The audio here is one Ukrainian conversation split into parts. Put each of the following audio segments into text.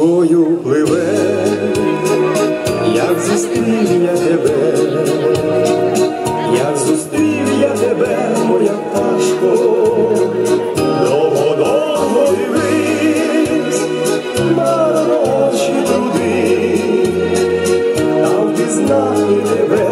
тобою пливе, як зустрів я тебе, як зустрів я тебе, моя пташко, довго довго дивись, барочі труди, там ти тебе.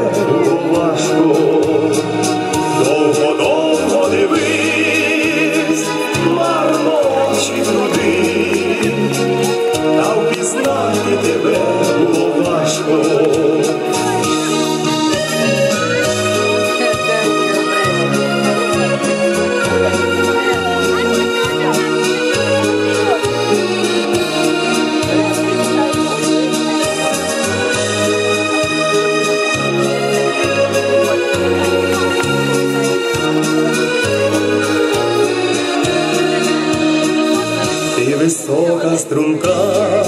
висока струнка,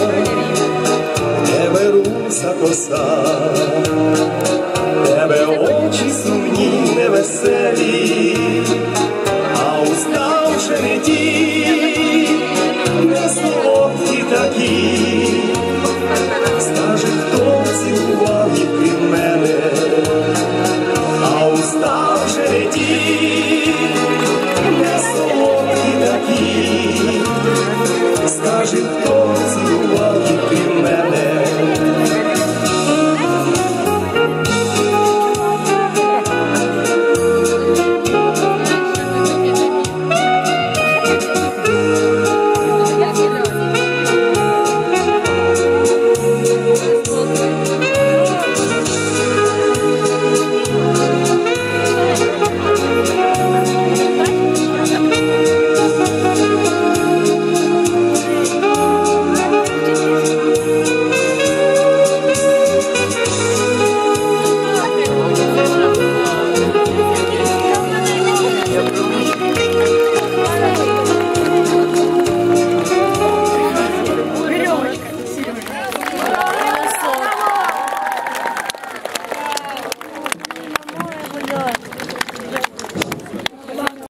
тебе руса коса, тебе очі сумні, невеселі, а уста вже не ті, не солодкі такі, скаже, хто цілував і крім мене, а уста вже не ті. agitou.